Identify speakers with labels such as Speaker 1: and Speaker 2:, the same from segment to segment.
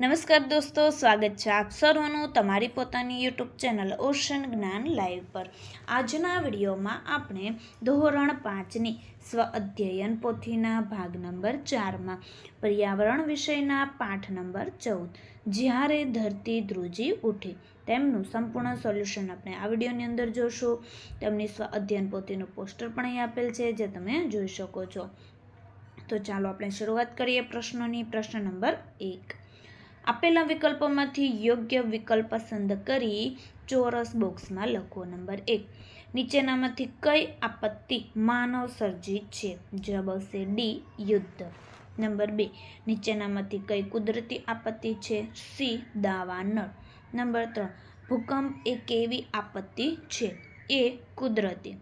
Speaker 1: નમસ્કાર દોસ્તો, સ્વાગત છે આપ સર્વનું તમારી પોતાની YouTube channel Ocean Gyan live પર. આજના વિડીયોમાં આપણે ધોરણ પાંચની સ્વ અધ્યયન પોથીના ભાગ નંબર ચારમાં, પર્યાવરણ વિષયના પાઠ નંબર ચૌદ, જ્યારે ધરતી ધ્રુજી ઉઠી. તેમનું સંપૂર્ણ સોલ્યુશન આપણે આ વિડીયોની અંદર જોશું. તેમની સ્વ અધ્યયન પોથીનું પોસ્ટર પણ અહીં આપેલ છે, જે તમે જોઈ શકો છો. તો ચાલો આપણે શરૂઆત કરીએ પ્રશ્નોની. પ્રશ્ન નંબર એક. આપેલા વિકલ્પોમાંથી યોગ્ય વિકલ્પ પસંદ કરી ચોરસ બોક્સમાં લખો નંબર એક. નીચેનામાંથી કઈ આપત્તિ માનવ સર્જિત છે? જવાબ આવશે ડી, યુદ્ધ. નંબર બે. નીચેનામાંથી કઈ કુદરતી આપત્તિ છે? સી દાવાનળ નંબર ત્રણ. ભૂકંપ એ કેવી આપત્તિ છે? એ કુદરતી.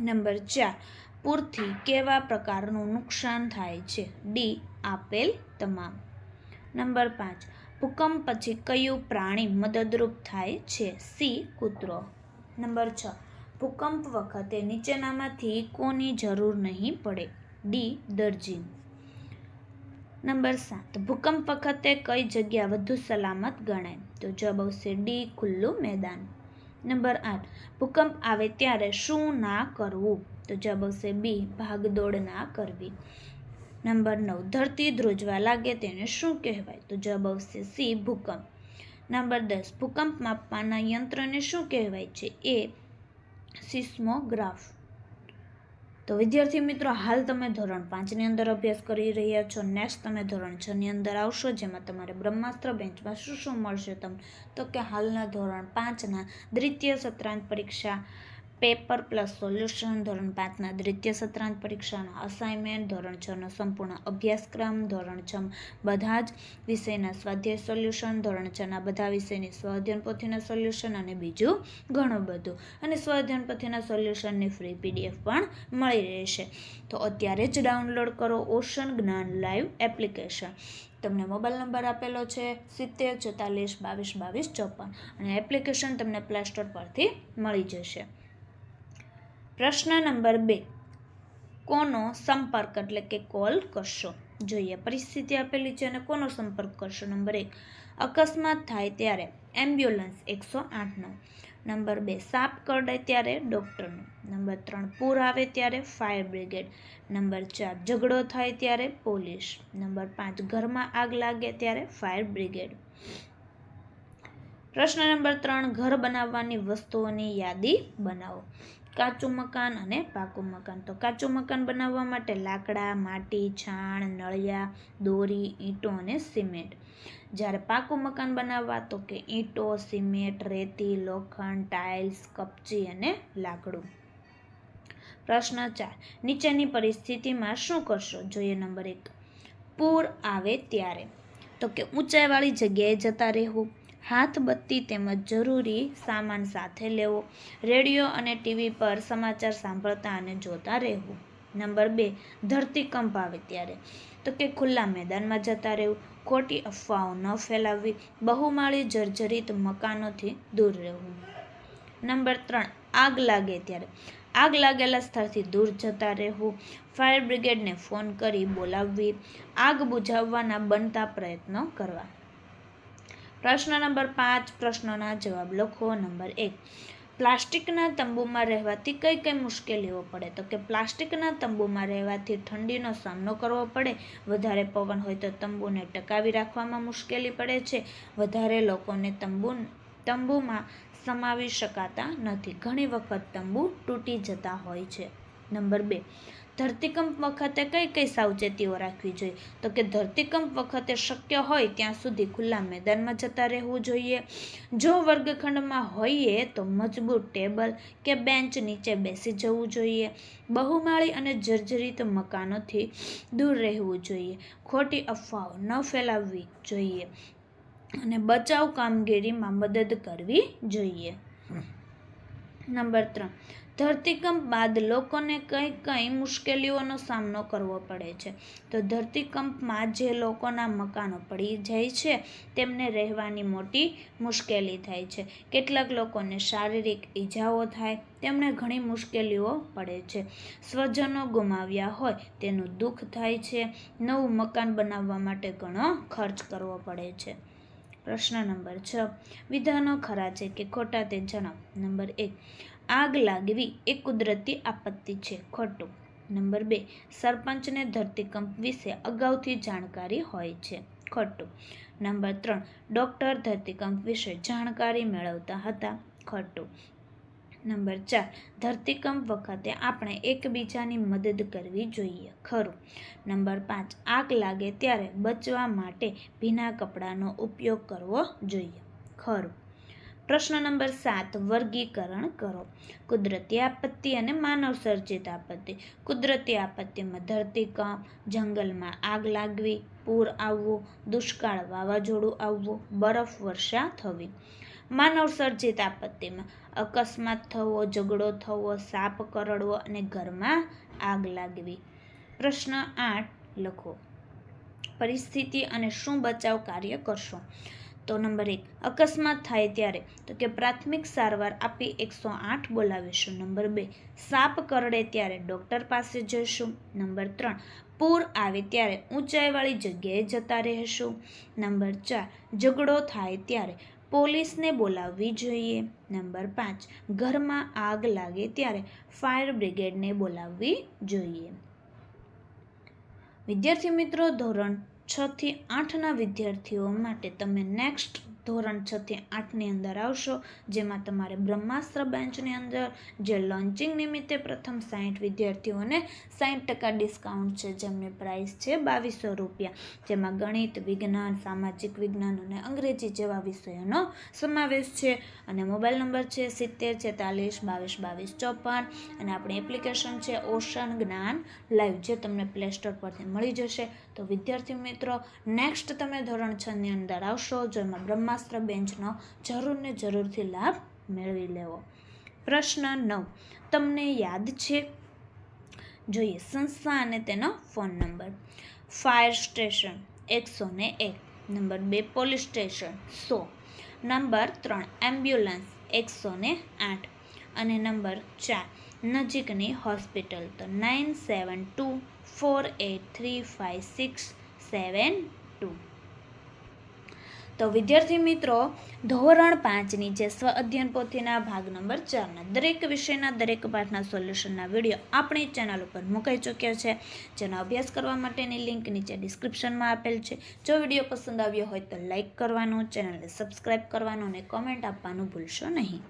Speaker 1: નંબર ચાર. પૂરથી કેવા પ્રકારનું નુકસાન થાય છે? ડી, આપેલ તમામ. નંબર પાંચ. ભૂકંપ પછી કયું પ્રાણી મદદરૂપ થાય છે? સી, કૂતરો. નંબર છ. ભૂકંપ વખતે નીચેનામાંથી કોની જરૂર નહીં પડે? ડી દરજી નંબર સાત. ભૂકંપ વખતે કઈ જગ્યા વધુ સલામત ગણાય? તો જવાબ આવશે ડી, ખુલ્લું મેદાન. નંબર આઠ. ભૂકંપ આવે ત્યારે શું ના કરવું? તો જવાબ આવશે બી, ભાગદોડ ના કરવી. નંબર નવ, ધરતી ધ્રુજવા લાગે તેને શું કહેવાય? તો જવાબ આવશે સી, ભૂકંપ. નંબર દસ, ભૂકંપ માપવાના યંત્રને શું કહેવાય છે? એ સિસ્મોગ્રાફ. તો વિદ્યાર્થી મિત્રો, હાલ તમે ધોરણ પાંચની અંદર અભ્યાસ કરી રહ્યા છો. નેક્સ્ટ તમે ધોરણ છની અંદર આવશો, જેમાં તમારે બ્રહ્માસ્ત્ર બેન્ચમાં શું શું મળશે તમને? તો કે હાલના ધોરણ પાંચના દ્વિતીય સત્રાંત પરીક્ષા પેપર પ્લસ સોલ્યુશન ધોરણ પાંચના દ્વિતીય સત્રાંત પરીક્ષાના અસાઇનમેન્ટ ધોરણ છનો સંપૂર્ણ અભ્યાસક્રમ, ધોરણ છ બધા જ વિષયના સ્વાધ્યાય સોલ્યુશન ધોરણ છના બધા વિષયની સ્વાધ્યાયન પોથીના સોલ્યુશન અને બીજું ઘણું બધું. અને સ્વાધ્યાયન પોથીના સોલ્યુશનની ફ્રી પીડીએફ પણ મળી રહેશે. તો અત્યારે જ ડાઉનલોડ કરો ઓશન જ્ઞાન લાઈવ એપ્લિકેશન તમને મોબાઈલ નંબર આપેલો છે સિત્તેર, ચોતાલીસ, બાવીસ બાવીસ, ચોપન. અને એપ્લિકેશન તમને પ્લે સ્ટોર પરથી મળી જશે. પ્રશ્ન નંબર બે. કોનો સંપર્ક એટલે કે કોલ કરશો? જોઈએ, પરિસ્થિતિ આપેલી છે અને કોનો સંપર્ક કરશો? નંબર એક, અકસ્માત થાય ત્યારે એમ્બ્યુલન્સ એકસો આઠનો. નંબર બે, સાપ કરડે ત્યારે ડૉક્ટરનો. નંબર ત્રણ, પૂર આવે ત્યારે ફાયર બ્રિગેડ. નંબર ચાર, ઝઘડો થાય ત્યારે પોલીસ. નંબર પાંચ, ઘરમાં આગ લાગે ત્યારે ફાયર બ્રિગેડ. પ્રશ્ન નંબર ત્રણ, ઘર બનાવવાની વસ્તુઓની યાદી બનાવો. કાચું મકાન અને પાકું મકાન. તો કાચું મકાન બનાવવા માટે લાકડા, માટી, છાણ, નળિયા, દોરી, ઈંટો અને સિમેન્ટ. જ્યારે પાકું મકાન બનાવવા, તો કે ઈંટો, સિમેન્ટ, રેતી, લોખંડ, ટાઇલ્સ, કપચી અને લાકડું. પ્રશ્ન ચાર. નીચેની પરિસ્થિતિમાં શું કરશો? જોઈએ નંબર એક. પૂર આવે ત્યારે. તો કે ઊંચાઈવાળી જગ્યાએ જતા રહેવું. હાથ બત્તી તેમજ જરૂરી સામાન સાથે લેવો. રેડિયો અને ટીવી પર સમાચાર સાંભળતા અને જોતા રહેવું. નંબર બે, ધરતીકંપ આવે ત્યારે. તો કે ખુલ્લા મેદાનમાં જતા રહેવું. ખોટી અફવાઓ ન ફેલાવવી. બહુમાળી જર્જરિત મકાનોથી દૂર રહેવું. નંબર ત્રણ, આગ લાગે ત્યારે. આગ લાગેલા સ્થળથી દૂર જતા રહેવું. ફાયર બ્રિગેડને ફોન કરી બોલાવવી. આગ બુઝાવવાના બનતા પ્રયત્નો કરવા. પ્રશ્ન નંબર પાંચ, પ્રશ્નોના જવાબ લખો. નંબર એક, પ્લાસ્ટિકના તંબુમાં રહેવાથી કઈ કઈ મુશ્કેલીઓ પડે? તો કે પ્લાસ્ટિકના તંબુમાં રહેવાથી ઠંડીનો સામનો કરવો પડે, વધારે પવન હોય તો તંબુને ટકાવી રાખવામાં મુશ્કેલી પડે છે, વધારે લોકોને તંબુ, તંબુમાં સમાવી શકાતા નથી. ઘણી વખત તંબુ તૂટી જતા હોય છે. નંબર બે ધરતીકંપ વખતે કઈ કઈ સાવચેતીઓ રાખવી જોઈએ? તો કે ધરતીકંપ વખતે શક્ય હોય ત્યાં સુધી ખુલ્લા મેદાનમાં જતા રહેવું જોઈએ. જો વર્ગખંડમાં હોઈએ તો મજબૂત ટેબલ કે બેન્ચ નીચે બેસી જવું જોઈએ. બહુમાળી અને જર્જરિત મકાનોથી દૂર રહેવું જોઈએ. ખોટી અફવાઓ ન ફેલાવવી જોઈએ. અને બચાવ કામગીરીમાં મદદ કરવી જોઈએ. નંબર ત્રણ. ધરતીકંપ બાદ લોકોને કઈ કઈ મુશ્કેલીઓનો સામનો કરવો પડે છે. તો ધરતીકંપમાં જે લોકોના મકાનો પડી જાય છે, તેમને રહેવાની મોટી મુશ્કેલી થાય છે. કેટલાક લોકોને શારીરિક ઈજાઓ થાય, તેમને ઘણી મુશ્કેલીઓ પડે છે. સ્વજનો ગુમાવ્યા હોય, તેનું દુઃખ થાય છે. નવું મકાન બનાવવા માટે ઘણો ખર્ચ કરવો પડે છે. પ્રશ્ન નંબર છ. વિધાનો ખરા છે કે ખોટા તે જણાવો. નંબર એક. આગ લાગવી એ કુદરતી આપત્તિ છે. ખોટું. નંબર બે, સરપંચને ધરતીકંપ વિશે અગાઉથી જાણકારી હોય છે. ખોટું. નંબર ત્રણ, ડૉક્ટર ધરતીકંપ વિશે જાણકારી મેળવતા હતા. ખોટું. નંબર ચાર, ધરતીકંપ વખતે આપણે એકબીજાની મદદ કરવી જોઈએ. ખરું. નંબર પાંચ, આગ લાગે ત્યારે બચવા માટે ભીના કપડાનો ઉપયોગ કરવો જોઈએ. ખરું. પ્રશ્ન નંબર સાત, વર્ગીકરણ કરો. કુદરતી આપત્તિ અને માનવ સર્જિત આપત્તિ. કુદરતી આપત્તિમાં ધરતીકંપ જંગલમાં આગ લાગવી, પૂર આવવું, દુષ્કાળ વાવાઝોડું આવવું, બરફ વર્ષા થવી. માનવ સર્જિત આપત્તિમાં અકસ્માત થવો, ઝઘડો થવો, સાપ કરડવો અને ઘરમાં આગ લાગવી. પ્રશ્ન આઠ લખો. પરિસ્થિતિ અને શું બચાવ કાર્ય કરશો? તો નંબર એક, અકસ્માત થાય ત્યારે. તો કે પ્રાથમિક સારવાર આપી એકસો આઠ બોલાવીશું. નંબર બે, સાપ કરડે ત્યારે ડૉક્ટર પાસે જઈશું. નંબર ત્રણ, પૂર આવે ત્યારે ઊંચાઈવાળી જગ્યાએ જતા રહેશું. નંબર ચાર, ઝઘડો થાય ત્યારે પોલીસને બોલાવવી જોઈએ. નંબર પાંચ, ઘરમાં આગ લાગે ત્યારે ફાયર બ્રિગેડને બોલાવવી જોઈએ. વિદ્યાર્થી મિત્રો, ધોરણ છ થી આઠના વિદ્યાર્થીઓ માટે તમે નેક્સ્ટ ધોરણ છ થી આઠની અંદર આવશો, જેમાં તમારે બ્રહ્માસ્ત્ર બેન્ચની અંદર, જે લોન્ચિંગ નિમિત્તે પ્રથમ સાઠ વિદ્યાર્થીઓને સાઠ ટકા ડિસ્કાઉન્ટ છે, જેમની પ્રાઇસ છે બાવીસો રૂપિયા. જેમાં ગણિત, વિજ્ઞાન, સામાજિક વિજ્ઞાન અને અંગ્રેજી જેવા વિષયોનો સમાવેશ છે. અને મોબાઈલ નંબર છે સિત્તેર, છેતાલીસ, બાવીસ બાવીસ, ચોપન. અને આપણી એપ્લિકેશન છે ઓશન જ્ઞાન લાઈવ, જે તમને પ્લે સ્ટોર પરથી મળી જશે. તો વિદ્યાર્થી મિત્રો નેક્સ્ટ તમે ધોરણ છની અંદર આવશો, જેમાં બ્રહ્માસ્ત્ર બેન્ચનો જરૂર ને જરૂરથી લાભ મેળવી લેવો. પ્રશ્ન નવ. તમને યાદ છે? જોઈએ, સંસ્થા અને તેનો ફોન નંબર. ફાયર સ્ટેશન એકસો ને એક. નંબર બે, પોલીસ સ્ટેશન સો. નંબર ત્રણ, એમ્બ્યુલન્સ એકસો ને આઠ. અને નંબર ચાર, નજીકની હોસ્પિટલ. તો nine seven two, four eight three five six seven two. તો વિદ્યાર્થી મિત્રો, ધોરણ પાંચની જે સ્વ અધ્યયન પોથીના ભાગ નંબર ચારના દરેક વિષયના દરેક પાઠના સોલ્યુશનના વીડિયો આપણી ચેનલ ઉપર મુકાઈ ચૂક્યા છે. જેનો અભ્યાસ કરવા માટેની લિંક નીચે ડિસ્ક્રિપ્શનમાં આપેલ છે. જો વીડિયો પસંદ આવ્યો હોય તો લાઇક કરવાનું, ચેનલને સબસ્ક્રાઈબ કરવાનું અને કોમેન્ટ આપવાનું ભૂલશો નહીં.